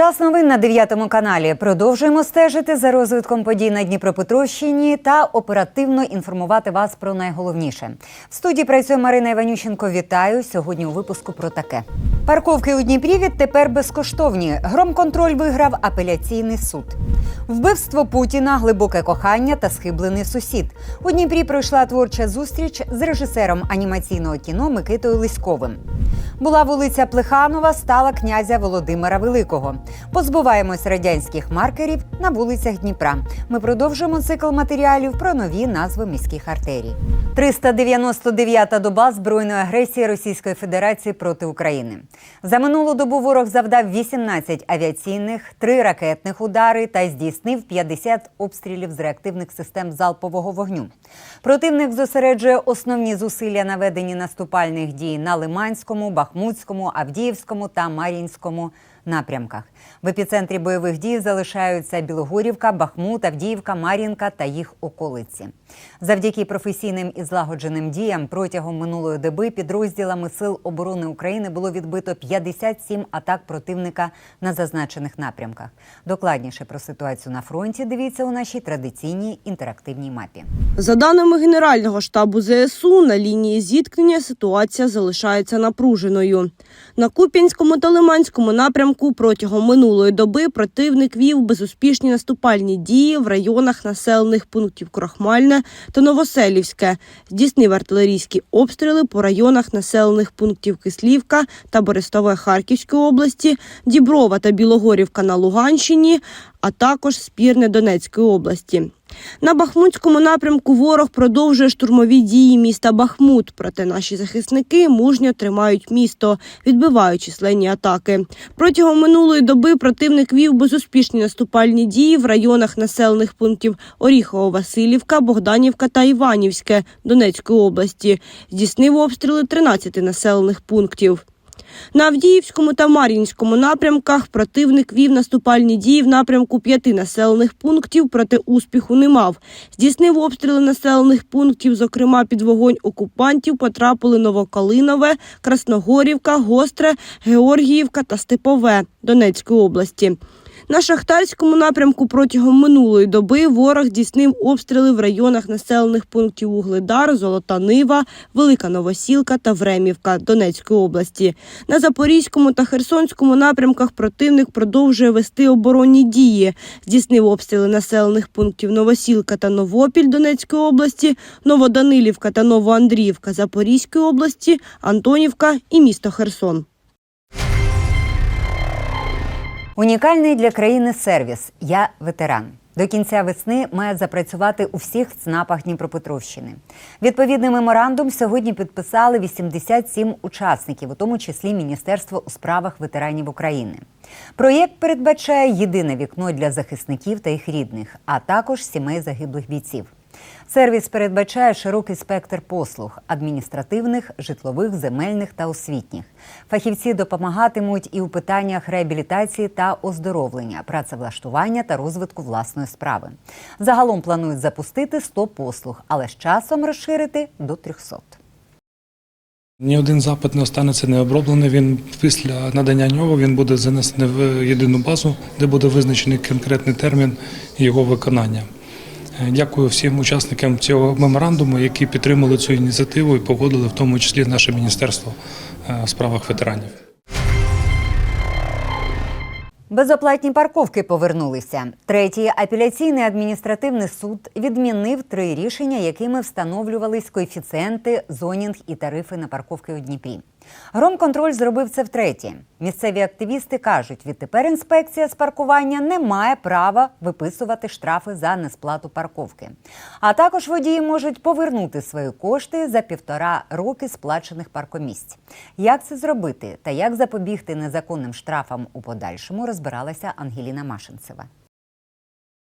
Час новин на 9 каналі. Продовжуємо стежити за розвитком подій на Дніпропетровщині та оперативно інформувати вас про найголовніше. В студії працює Марина Іванющенко. Вітаю сьогодні у випуску про таке. Парковки у Дніпрі відтепер безкоштовні. Громконтроль виграв апеляційний суд. Вбивство Путіна, глибоке кохання та схиблений сусід. У Дніпрі пройшла творча зустріч з режисером анімаційного кіно Микитою Лиськовим. Була вулиця Плеханова, стала князя Володимира Великого. Позбуваємось радянських маркерів на вулицях Дніпра. Ми продовжуємо цикл матеріалів про нові назви міських артерій. 399-та доба збройної агресії Російської Федерації проти України. За минулу добу ворог завдав 18 авіаційних, 3 ракетних удари та здійснив 50 обстрілів з реактивних систем залпового вогню. Противник зосереджує основні зусилля на веденні наступальних дій на Лиманському, Бахмутському, Авдіївському та Мар'їнському напрямках. В епіцентрі бойових дій залишаються Білогорівка, Бахмут, Авдіївка, Мар'їнка та їх околиці. Завдяки професійним і злагодженим діям протягом минулої доби підрозділами Сил оборони України було відбито 57 атак противника на зазначених напрямках. Докладніше про ситуацію на фронті дивіться у нашій традиційній інтерактивній мапі. За даними Генерального штабу ЗСУ, на лінії зіткнення ситуація залишається напруженою. На Куп'янському та Лиманському напрямку протягом минулої доби противник вів безуспішні наступальні дії в районах населених пунктів Крохмальне та Новоселівське, здійснив артилерійські обстріли по районах населених пунктів Кислівка та Берестове Харківської області, Діброва та Білогорівка на Луганщині, а також Спірне Донецької області. На Бахмутському напрямку ворог продовжує штурмові дії міста Бахмут. Проте наші захисники мужньо тримають місто, відбивають численні атаки. Протягом минулої доби противник вів безуспішні наступальні дії в районах населених пунктів Оріхово-Василівка, Богданівка та Іванівське Донецької області. Здійснив обстріли 13 населених пунктів. На Авдіївському та Мар'їнському напрямках противник вів наступальні дії в напрямку п'яти населених пунктів, проте успіху не мав. Здійснив обстріли населених пунктів, зокрема під вогонь окупантів потрапили Новокалинове, Красногорівка, Гостре, Георгіївка та Степове Донецької області. На шахтарському напрямку протягом минулої доби ворог здійснив обстріли в районах населених пунктів Угледар, Золота Нива, Велика Новосілка та Времівка Донецької області. На Запорізькому та Херсонському напрямках противник продовжує вести оборонні дії. Здійснив обстріли населених пунктів Новосілка та Новопіль Донецької області, Новоданилівка та Новоандріївка Запорізької області, Антонівка і місто Херсон. Унікальний для країни сервіс Я ветеран. До кінця весни має запрацювати у всіх ЦНАПах Дніпропетровщини. Відповідний меморандум сьогодні підписали 87 учасників, у тому числі Міністерство у справах ветеранів України. Проєкт передбачає єдине вікно для захисників та їх рідних, а також сімей загиблих бійців. Сервіс передбачає широкий спектр послуг адміністративних, житлових, земельних та освітніх. Фахівці допомагатимуть і у питаннях реабілітації та оздоровлення, працевлаштування та розвитку власної справи. Загалом планують запустити 100 послуг, але з часом розширити до 300. Ні один запит не останеться необроблений. Він після надання нього він буде занесений в єдину базу, де буде визначений конкретний термін його виконання. Дякую всім учасникам цього меморандуму, які підтримали цю ініціативу і погодили, в тому числі наше міністерство е, у справах ветеранів. Безоплатні парковки повернулися. Третій апеляційний адміністративний суд відмінив три рішення, якими встановлювались коефіцієнти, зонінг і тарифи на парковки у Дніпрі. Громконтроль зробив це втретє. Місцеві активісти кажуть, відтепер інспекція з паркування не має права виписувати штрафи за несплату парковки. А також водії можуть повернути свої кошти за півтора роки сплачених паркомісць. Як це зробити та як запобігти незаконним штрафам у подальшому, розбиралася Ангеліна Машинцева.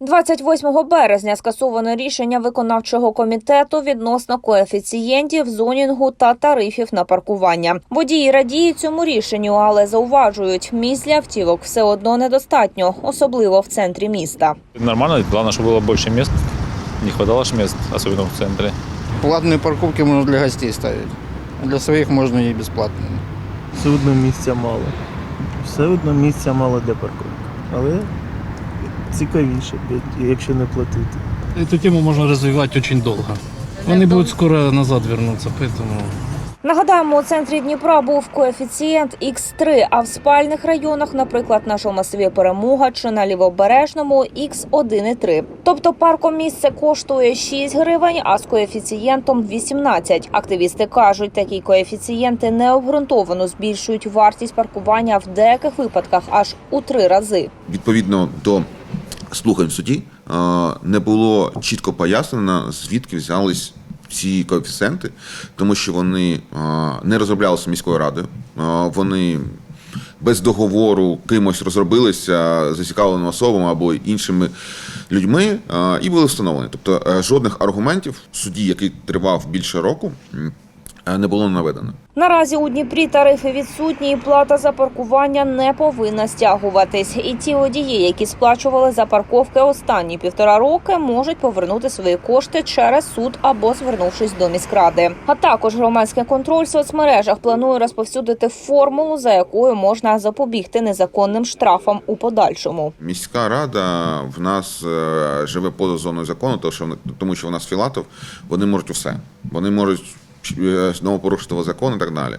28 березня скасовано рішення виконавчого комітету відносно коефіцієнтів, зонінгу та тарифів на паркування. Водії радіють цьому рішенню, але зауважують, місць для автівок все одно недостатньо, особливо в центрі міста. Нормально, главное, чтобы было больше мест. Не хватало ж мест, особенно в центре. Платные парковки можно для гостей ставить. а Для своих можно и бесплатные. Все одно місця мало. все одно місця мало для парковки. Але цікавіше, якщо не платити. Эту тему можно развивать очень долго. Они будут скоро назад вернуться, поэтому Нагадаємо, у центрі Дніпра був коефіцієнт Х3, а в спальних районах, наприклад, нашому масиві перемога чи на лівобережному Х1,3. Тобто паркомісце коштує 6 гривень, а з коефіцієнтом 18. Активісти кажуть, такі коефіцієнти необґрунтовано збільшують вартість паркування в деяких випадках аж у три рази. відповідно до слухань в суді не було чітко пояснено, звідки взялись ці коефіцієнти, тому що вони не розроблялися міською радою, вони без договору кимось розробилися зацікавленими особами або іншими людьми і були встановлені. Тобто е, жодних аргументів в суді, який тривав більше року, не було наведено. Наразі у Дніпрі тарифи відсутні, і плата за паркування не повинна стягуватись. І ті водії, які сплачували за парковки останні півтора роки, можуть повернути свої кошти через суд або звернувшись до міськради. А також громадський контроль в соцмережах планує розповсюдити формулу, за якою можна запобігти незаконним штрафам у подальшому. Міська рада в нас е, живе поза зоною закону, тому що вони- тому що в нас Філатов, вони можуть усе. Вони можуть е, знову порушити закон і так далі.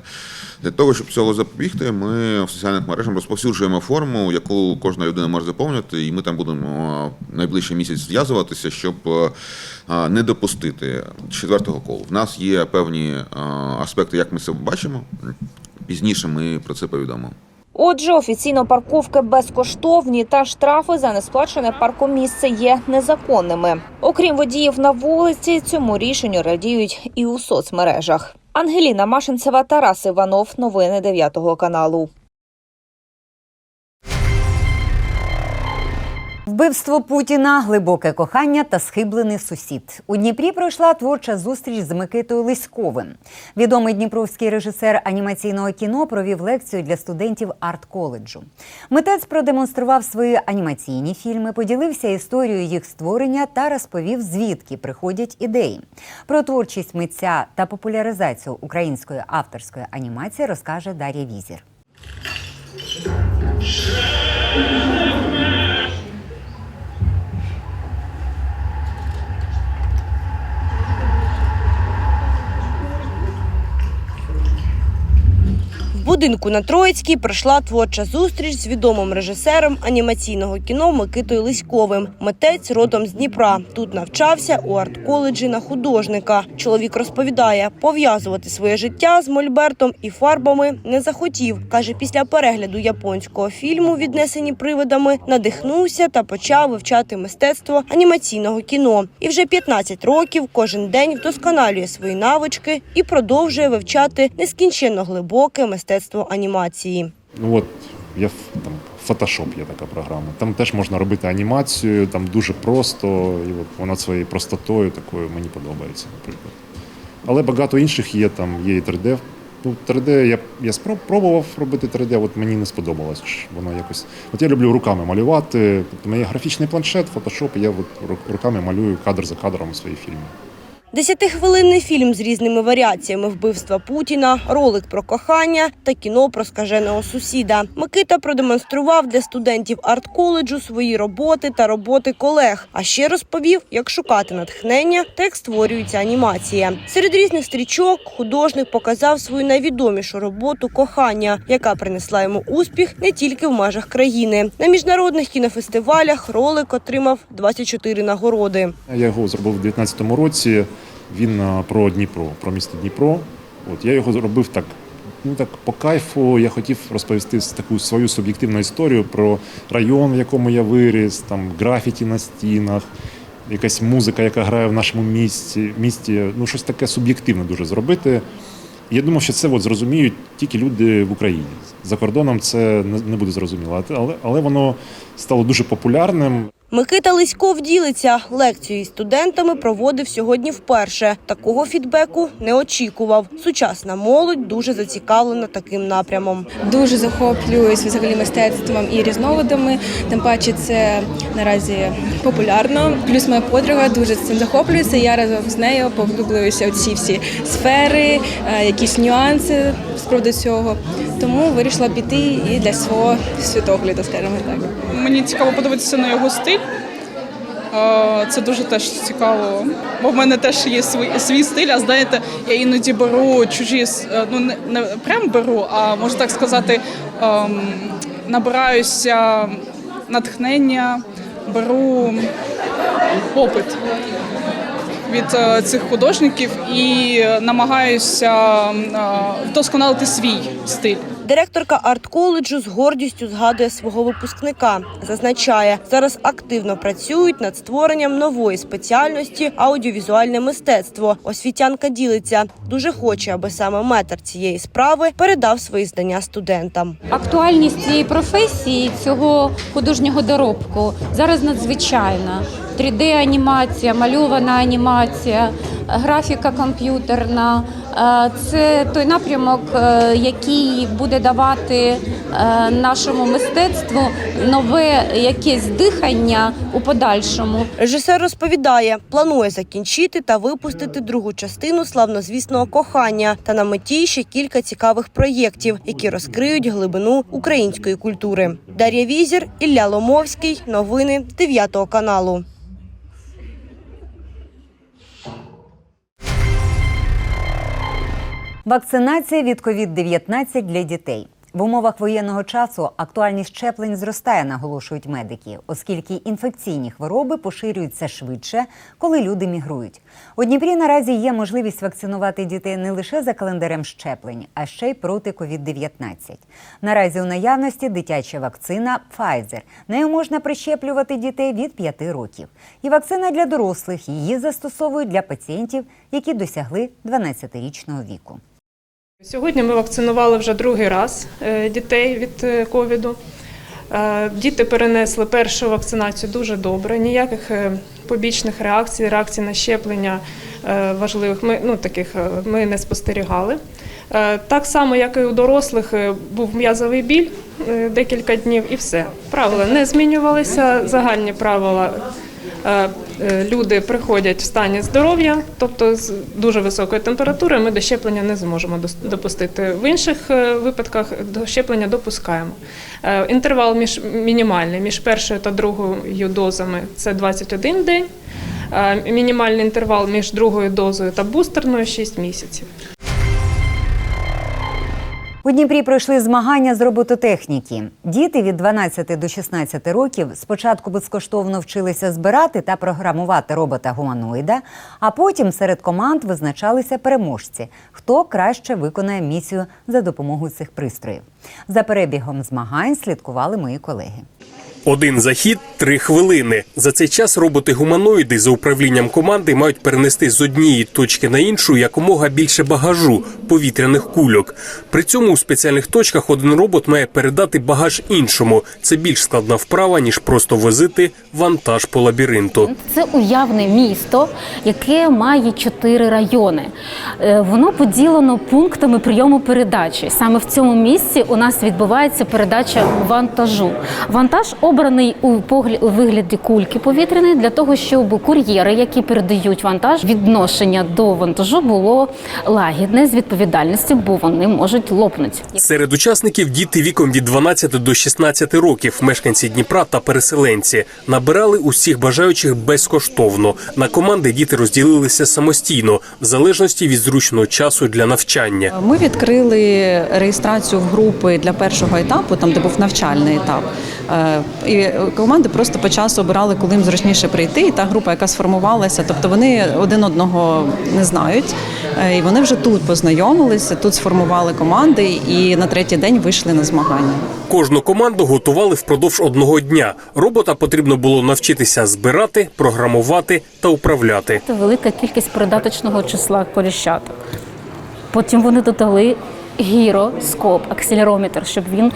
Для того, щоб цього запобігти, ми в соціальних мережах розповсюджуємо форму, яку кожна людина може заповнити, і ми там будемо е, найближчий місяць зв'язуватися, щоб е, е, не допустити четвертого колу. В нас є певні е, аспекти, як ми це бачимо. Пізніше ми про це повідомимо. Отже, офіційно парковки безкоштовні та штрафи за несплачене паркомісце є незаконними. Окрім водіїв на вулиці, цьому рішенню радіють і у соцмережах. Ангеліна Машинцева, Тарас Іванов. Новини 9 каналу. Вбивство Путіна, глибоке кохання та схиблений сусід. У Дніпрі пройшла творча зустріч з Микитою Лиськовим. Відомий дніпровський режисер анімаційного кіно провів лекцію для студентів арт-коледжу. Митець продемонстрував свої анімаційні фільми, поділився історією їх створення та розповів, звідки приходять ідеї. Про творчість митця та популяризацію української авторської анімації розкаже Дар'я Візір. Будинку на Троїцькій пройшла творча зустріч з відомим режисером анімаційного кіно Микитою Лиськовим. Митець родом з Дніпра. Тут навчався у арт-коледжі на художника. Чоловік розповідає, пов'язувати своє життя з мольбертом і фарбами не захотів. каже, після перегляду японського фільму Віднесені привидами надихнувся та почав вивчати мистецтво анімаційного кіно. І вже 15 років кожен день вдосконалює свої навички і продовжує вивчати нескінченно глибоке мистецтво анімації. Ну от ф- там Photoshop є така програма. Там теж можна робити анімацію, там дуже просто, і от вона своєю простотою такою мені подобається, наприклад. Але багато інших є, там є і 3D. Ну, 3D я, я спроб- пробував робити 3D, от мені не сподобалось. Воно якось. От я люблю руками малювати. Тобто, у мене є графічний планшет, Photoshop, і я от руками малюю кадр за кадром свої фільми. Десятихвилинний фільм з різними варіаціями вбивства Путіна, ролик про кохання та кіно про скаженого сусіда. Микита продемонстрував для студентів арт-коледжу свої роботи та роботи колег. А ще розповів, як шукати натхнення та як створюється анімація. Серед різних стрічок художник показав свою найвідомішу роботу кохання, яка принесла йому успіх не тільки в межах країни. На міжнародних кінофестивалях ролик отримав 24 нагороди. Я його зробив у 2019 році. Він про Дніпро, про місто Дніпро. От я його зробив так. Ну так по кайфу я хотів розповісти таку свою суб'єктивну історію про район, в якому я виріс, там графіті на стінах, якась музика, яка грає в нашому місті. місті. Ну, щось таке суб'єктивне дуже зробити. Я думав, що це от зрозуміють тільки люди в Україні. За кордоном це не буде зрозуміло. Але, але воно стало дуже популярним. Микита Лиськов ділиться. Лекцію із студентами проводив сьогодні вперше. Такого фідбеку не очікував. Сучасна молодь дуже зацікавлена таким напрямом. Дуже захоплююсь взагалі мистецтвом і різновидами. Тим паче це наразі популярно. Плюс моя подруга дуже цим захоплюється. Я разом з нею поглиблююся у ці всі сфери, е, якісь нюанси з цього. Тому вирішила піти і для свого світогляду, скажімо так. Мені цікаво подивитися на його стиль. Е, Це дуже теж цікаво. Бо в мене теж є свій, свій стиль, а знаєте, я іноді беру чужі, е, ну не, не прям беру, а можна так сказати, ем, набираюся натхнення, беру опит від е, цих художників і намагаюся е, вдосконалити свій стиль. Директорка арт-коледжу з гордістю згадує свого випускника. Зазначає, зараз активно працюють над створенням нової спеціальності аудіовізуальне мистецтво. Освітянка ділиться. Дуже хоче, аби саме метр цієї справи передав свої знання студентам. Актуальність цієї професії, цього художнього доробку зараз надзвичайна. 3D-анімація, мальована анімація, графіка комп'ютерна е, це той напрямок, е, який буде давати е, нашому мистецтву нове якесь дихання у подальшому. Режисер розповідає, планує закінчити та випустити другу частину славнозвісного кохання та на меті ще кілька цікавих проєктів, які розкриють глибину української культури. Дар'я Візір, Ілля Ломовський. Новини 9 каналу. Вакцинація від COVID-19 для дітей. В умовах воєнного часу актуальність щеплень зростає, наголошують медики, оскільки інфекційні хвороби поширюються швидше, коли люди мігрують. У Дніпрі наразі є можливість вакцинувати дітей не лише за календарем щеплень, а ще й проти COVID-19. Наразі у наявності дитяча вакцина Pfizer. Нею можна прищеплювати дітей від 5 років. І вакцина для дорослих. Її застосовують для пацієнтів, які досягли 12-річного віку. Сьогодні ми вакцинували вже другий раз е, дітей від е, ковіду. Е, Діти перенесли першу вакцинацію дуже добре. Ніяких побічних реакцій, реакцій на щеплення важливих ми ну таких ми не спостерігали. Так само, як і у дорослих, був м'язовий біль декілька днів, і все. Правила не змінювалися. Загальні правила люди приходять в стані здоров'я, тобто з дуже високою температурою, ми до щеплення не зможемо допустити. В інших е, випадках до щеплення допускаємо. Е, Інтервал між мінімальний між першою та другою дозами це 21 день. Е, Мінімальний інтервал між другою дозою та бустерною 6 місяців. У Дніпрі пройшли змагання з робототехніки. Діти від 12 до 16 років спочатку безкоштовно вчилися збирати та програмувати робота гуманоїда, а потім серед команд визначалися переможці, хто краще виконає місію за допомогою цих пристроїв. За перебігом змагань слідкували мої колеги. Один захід три хвилини. За цей час роботи-гуманоїди за управлінням команди мають перенести з однієї точки на іншу якомога більше багажу повітряних кульок. При цьому у спеціальних точках один робот має передати багаж іншому. Це більш складна вправа ніж просто возити вантаж по лабіринту. Це уявне місто, яке має чотири райони. Е, Воно поділено пунктами прийому передачі. Саме в цьому місці у нас відбувається передача вантажу. Вантаж обраний у поглі- у вигляді кульки повітряної для того, щоб кур'єри, які передають вантаж, відношення до вантажу було лагідне з відповідальністю, бо вони можуть лопнути. Серед учасників діти віком від 12 до 16 років, мешканці Дніпра та переселенці. Набирали усіх бажаючих безкоштовно. На команди діти розділилися самостійно, в залежності від зручного часу для навчання. Ми відкрили реєстрацію в групи для першого етапу, там де був навчальний етап. Е, І команди просто по часу обирали, коли їм зручніше прийти. І та група, яка сформувалася, тобто вони один одного не знають. Е, І вони вже тут познайомилися, тут сформували команди і на третій день вийшли на змагання. Кожну команду готували впродовж одного дня. Робота потрібно було навчитися збирати, програмувати та управляти. Велика кількість передаточного числа коліщаток. Потім вони додали гіроскоп, акселерометр, щоб він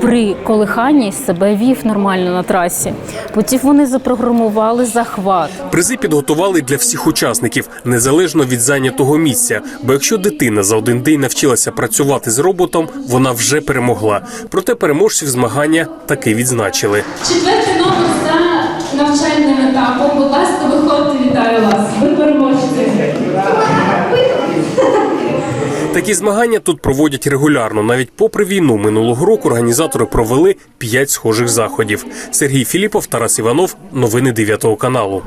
при колиханні себе вів нормально на трасі. Потім вони запрограмували захват. Призи підготували для всіх учасників, незалежно від зайнятого місця. Бо якщо дитина за один день навчилася працювати з роботом, вона вже перемогла. Проте переможців змагання таки відзначили. Четвертий номер за навчальним етапом. Будь ласка, виходьте, вітаю вас. Ви переможці. Такі змагання тут проводять регулярно. Навіть попри війну минулого року організатори провели п'ять схожих заходів. Сергій Філіпов, Тарас Іванов. Новини 9 каналу.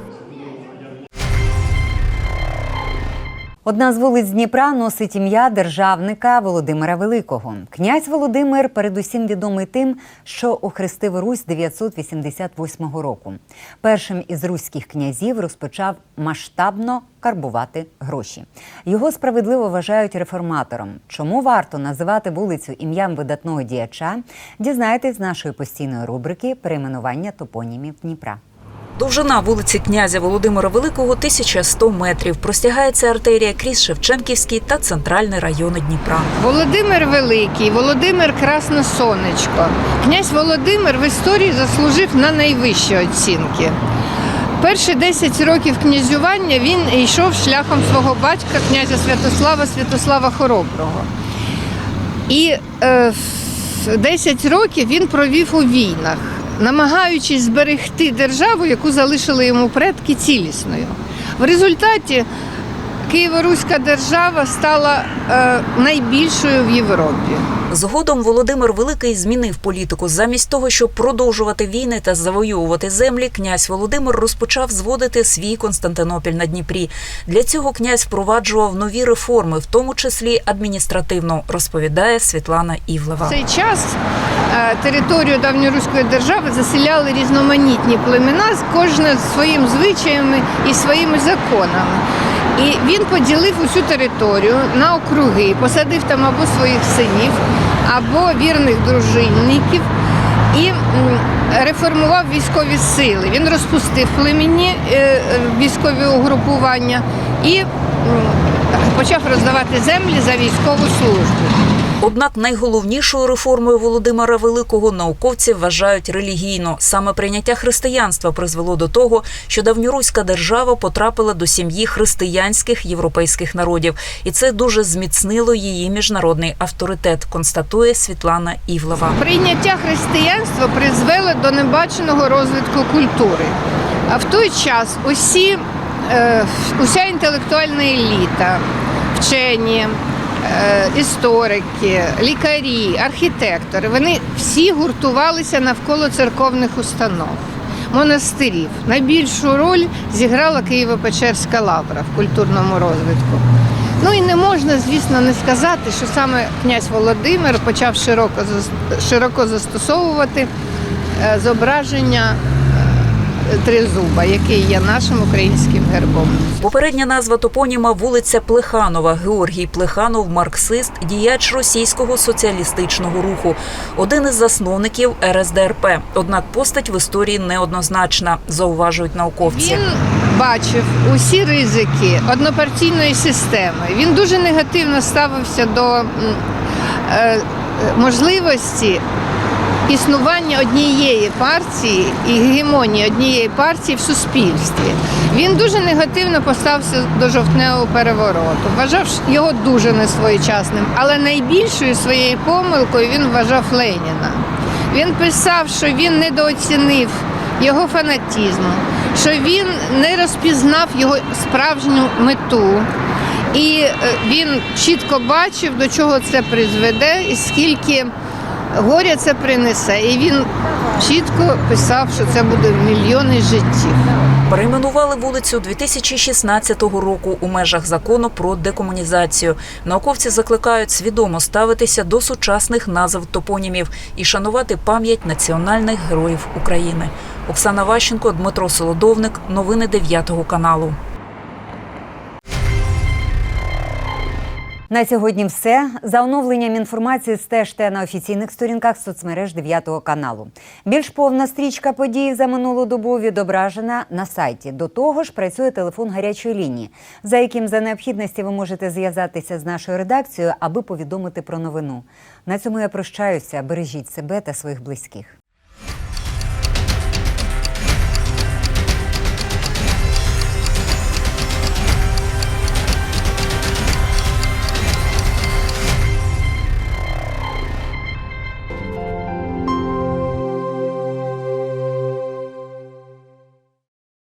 Одна з вулиць Дніпра носить ім'я державника Володимира Великого. Князь Володимир передусім відомий тим, що охрестив Русь 988 року. Першим із руських князів розпочав масштабно карбувати гроші. Його справедливо вважають реформатором. Чому варто називати вулицю ім'ям видатного діяча? Дізнаєтесь з нашої постійної рубрики перейменування топонімів Дніпра. Довжина вулиці князя Володимира Великого 1100 метрів. Простягається артерія крізь Шевченківський та центральний райони Дніпра. Володимир Великий, Володимир Красносонечко. Князь Володимир в історії заслужив на найвищі оцінки. Перші 10 років князювання він йшов шляхом свого батька, князя Святослава Святослава Хороброго. І е, 10 років він провів у війнах, намагаючись зберегти державу, яку залишили йому предки цілісною. В результаті Києво-Руська держава стала е, найбільшою в Європі. Згодом Володимир Великий змінив політику. Замість того, щоб продовжувати війни та завоювати землі, князь Володимир розпочав зводити свій Константинопіль на Дніпрі. Для цього князь впроваджував нові реформи, в тому числі адміністративну, розповідає Світлана Івлева. В цей час територію давньоруської держави заселяли різноманітні племена, кожне з своїм звичаями і своїми законами. І він поділив усю територію на округи, посадив там або своїх синів, або вірних дружинників і реформував військові сили. Він розпустив племінні е, е, військові угрупування і почав роздавати землі за військову службу. Однак найголовнішою реформою Володимира Великого науковці вважають релігійно. Саме прийняття християнства призвело до того, що давньоруська держава потрапила до сім'ї християнських європейських народів, і це дуже зміцнило її міжнародний авторитет. Констатує Світлана Івлева. Прийняття християнства призвело до небаченого розвитку культури. А в той час усі, е, уся інтелектуальна еліта, вчені, е, історики, лікарі, архітектори, вони всі гуртувалися навколо церковних установ. Монастирів найбільшу роль зіграла Києво-Печерська лавра в культурному розвитку. Ну і не можна, звісно, не сказати, що саме князь Володимир почав широко, широко застосовувати е, зображення е, тризуба, який є нашим українським гербом. Попередня назва топоніма вулиця Плеханова. Георгій Плеханов, марксист, діяч російського соціалістичного руху, один із засновників РСДРП. Однак постать в історії неоднозначна, зауважують науковці. Він бачив усі ризики однопартійної системи. Він дуже негативно ставився до е, можливості існування однієї партії і гегемонії однієї партії в суспільстві. Він дуже негативно поставився до жовтневого перевороту. Вважав його дуже несвоєчасним, але найбільшою своєю помилкою він вважав Леніна. Він писав, що він недооцінив його фанатізму, що він не розпізнав його справжню мету. І е, він чітко бачив, до чого це призведе, і скільки горя це принесе. І він чітко писав, що це буде мільйони життів. Перейменували вулицю 2016 року у межах закону про декомунізацію. Науковці закликають свідомо ставитися до сучасних назв топонімів і шанувати пам'ять національних героїв України. Оксана Ващенко, Дмитро Солодовник. Новини 9 каналу. На сьогодні все. За оновленням інформації стежте на офіційних сторінках соцмереж 9 каналу. Більш повна стрічка подій за минулу добу відображена на сайті. До того ж, працює телефон гарячої лінії, за яким за необхідності ви можете зв'язатися з нашою редакцією, аби повідомити про новину. На цьому я прощаюся. Бережіть себе та своїх близьких.